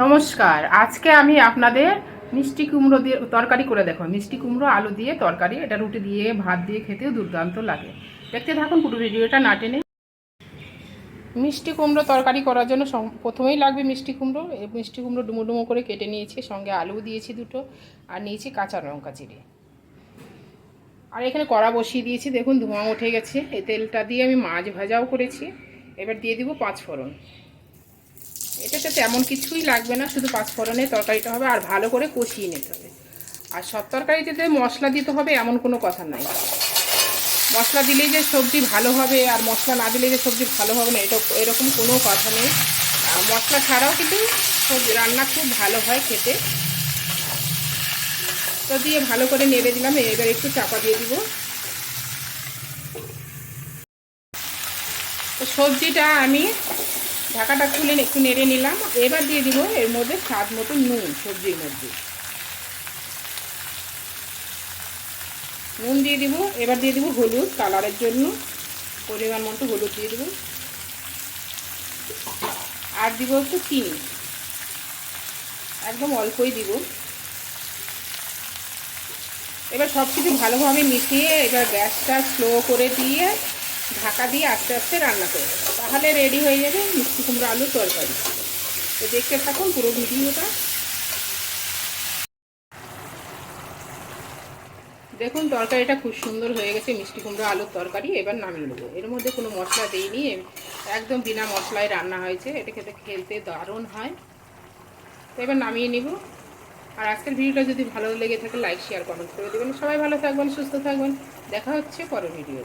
নমস্কার। আজকে আমি আপনাদের মিষ্টি কুমড়ো দিয়ে তরকারি করে দেখো। মিষ্টি কুমড়ো, আলু দিয়ে তরকারি, এটা রুটি দিয়ে, ভাত দিয়ে খেতেও দুর্দান্ত লাগে। দেখতে থাকুন পুরো ভিডিওটা না টেনে। মিষ্টি কুমড়ো তরকারি করার জন্য প্রথমেই লাগবে মিষ্টি কুমড়ো। মিষ্টি কুমড়ো ডুমো ডুমো করে কেটে নিয়েছি। সঙ্গে আলু দিয়েছি দুটো। আর নিয়েছি কাঁচা লঙ্কা চিড়ে। আর এখানে কড়া বসিয়ে দিয়েছি। দেখুন ধোঁয়া উঠে গেছে। এই তেলটা দিয়ে আমি মাছ ভাজাও করেছি। এবার দিয়ে দিব পাঁচ ফোড়ন এটাতে তেমন কিছুই লাগবে না, শুধু পাঁচফোড়নের তরকারিটা হবে আর ভালো করে কষিয়ে নিতে হবে। আর সব তরকারিতে মশলা দিতে হবে এমন কোনো কথা নাই। মশলা দিলেই যে সবজি ভালো হবে আর মশলা না দিলে যে সবজি ভালো হবে না, এটা এরকম কোনো কথা নেই। আর মশলা ছাড়াও কিন্তু সবজি রান্না খুব ভালো হয় খেতে। তো দিয়ে ভালো করে নেড়ে দিলাম, এবার একটু চাপা দিয়ে দিব। তো সবজিটা আমি ঢাকাটা খুলে একটু নেড়ে নিলাম। এবার দিয়ে দিব এর মধ্যে স্বাদ মতো নুন, সবজির মধ্যে। নুন দিয়ে দিব, এবার দিয়ে দিব হলুদ, কালারের জন্য পরিমাণ মতো হলুদ দিয়ে দিব। আর দিব একটু চিনি। একদম অল্পই দিব। এবার সব কিছু ভালোভাবে মিশিয়ে এবার গ্যাসটা স্লো করে দিয়ে ঢাকা দিয়ে আস্তে আস্তে রান্না করব তাহলে রেডি হয়ে যাবে মিষ্টি কুমড়ো আলু তরকারি। তো দেখতে থাকুন পুরো ভিডিওটা। দেখুন, তরকারিটা খুব সুন্দর হয়ে গেছে, মিষ্টি কুমড়ো আলুর তরকারি। এবার নামিয়ে নেব। এর মধ্যে কোনো মশলা দিইনি। একদম বিনা মশলায় রান্না হয়েছে। এটা খেতে, খেলতে দারুণ হয়। তো এবার নামিয়ে নিব। আর আজকের ভিডিওটা যদি ভালো লেগে থাকে লাইক শেয়ার কমেন্ট করে দেবেন। সবাই ভালো থাকবেন, সুস্থ থাকবেন। দেখা হচ্ছে পরের ভিডিও